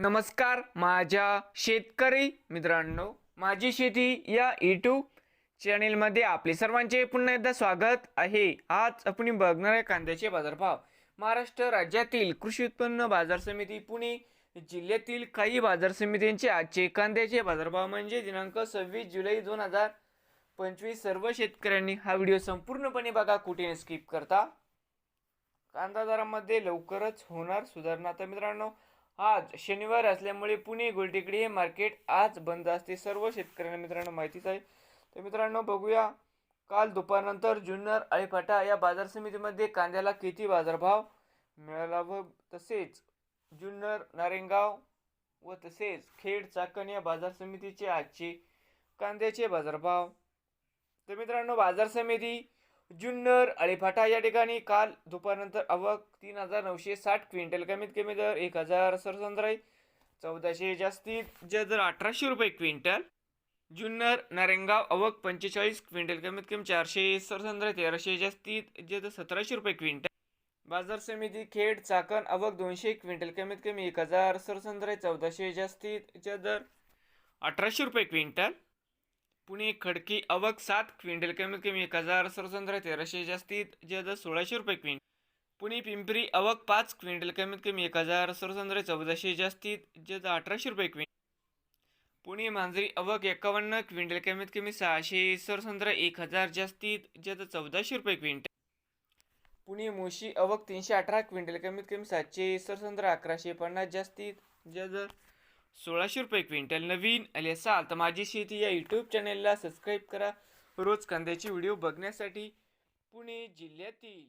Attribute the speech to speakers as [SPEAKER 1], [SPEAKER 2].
[SPEAKER 1] नमस्कार माझ्या शेतकरी मित्रांनो माझी शेती या यूट्यूब चॅनेलमध्ये आपले सर्वांचे पुन्हा एकदा स्वागत आहे. आज आपण बघणार आहे कांद्याचे बाजारभाव. महाराष्ट्र राज्यातील कृषी उत्पन्न बाजार समिती पुणे जिल्ह्यातील काही बाजार समित्यांचे आजचे कांद्याचे बाजारभाव म्हणजे दिनांक सव्वीस जुलै दोन हजार पंचवीस. सर्व शेतकऱ्यांनी हा व्हिडिओ संपूर्णपणे बघा कुठे स्किप करता. कांदा दरामध्ये लवकरच होणार सुधारणा. तर मित्रांनो आज शनिवार असल्यामुळे पुणे गोलटेकडी हे मार्केट आज बंद असते सर्व शेतकऱ्यांना मित्रांनो माहितीच आहे. तर मित्रांनो बघूया काल दुपारनंतर जुन्नर आळीपाटा या बाजार समितीमध्ये कांद्याला किती बाजारभाव मिळाला व तसेच जुन्नर नारेंगाव व तसेच खेड चाकण या बाजार समितीचे आजचे कांद्याचे बाजारभाव. तर मित्रांनो बाजार समिती जुन्नर अळीफाटा या ठिकाणी काल दुपारनंतर आवक तीन हजार नऊशे साठ क्विंटल. कमीत कमी दर एक हजार सरसंद्राई चौदाशे जास्तीत जे दर अठराशे रुपये क्विंटल. जुन्नर नारेंगाव आवक पंचेचाळीस क्विंटल. कमीत कमी चारशे सरसंद्राई तेराशे जास्तीत जे दर सतराशे रुपये क्विंटल. बाजार समिती खेड चाकण आवक दोनशे क्विंटल. कमीत कमी एक हजार सरसंद्राई चौदाशे जास्तीत जे दर अठराशे रुपये क्विंटल. पुणे खडकी अवक सात क्विंटल कमीत कमी एक हजार सरसंद्रा तेराशे जास्तीत जे सोळाशे रुपये क्विंटल. पुणे पिंपरी अवक पाच क्विंटल कमीत कमी एक हजार सरसंद्रा चौदाशे जास्तीत जे अठराशे रुपये क्विंटल. पुणे मांजरी अवक एकावन्न क्विंटल कमीत कमी सहाशे सरसंद्र एक हजार जास्तीत जे चौदाशे रुपये क्विंटल. पुणे मोशी अवक तीनशे अठरा क्विंटल कमीत कमी सातशे सरसंद्र अकराशे पन्नास जास्तीत जे सोळाशे रुपये क्विंटल. नवीन आले असाल तर माझी शेती या यूट्यूब चॅनेलला सबस्क्राईब करा. रोज कांद्याचे व्हिडिओ बघण्यासाठी पुणे जिल्ह्यातील